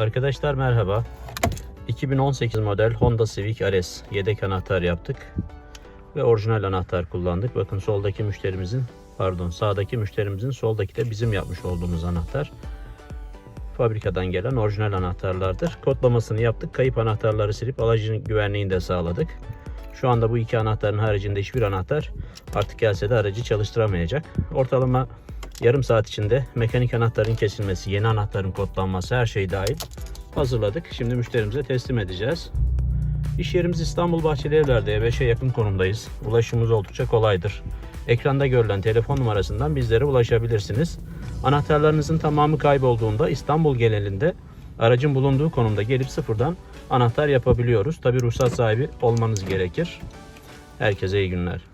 Arkadaşlar merhaba. 2018 model Honda Civic RS yedek anahtar yaptık. Ve orijinal anahtar kullandık. Bakın soldaki müşterimizin pardon sağdaki müşterimizin soldaki de bizim yapmış olduğumuz anahtar. Fabrikadan gelen orijinal anahtarlardır. Kodlamasını yaptık. Kayıp anahtarları silip alıcının güvenliğini de sağladık. Şu anda bu iki anahtarın haricinde hiçbir anahtar artık gelse de aracı çalıştıramayacak. Ortalama yarım saat içinde mekanik anahtarın kesilmesi, yeni anahtarın kodlanması her şey dahil hazırladık. Şimdi müşterimize teslim edeceğiz. İş yerimiz İstanbul Bahçeli Evler'de E5'e yakın konumdayız. Ulaşımımız oldukça kolaydır. Ekranda görülen telefon numarasından bizlere ulaşabilirsiniz. Anahtarlarınızın tamamı kaybolduğunda İstanbul genelinde aracın bulunduğu konumda gelip sıfırdan anahtar yapabiliyoruz. Tabi ruhsat sahibi olmanız gerekir. Herkese iyi günler.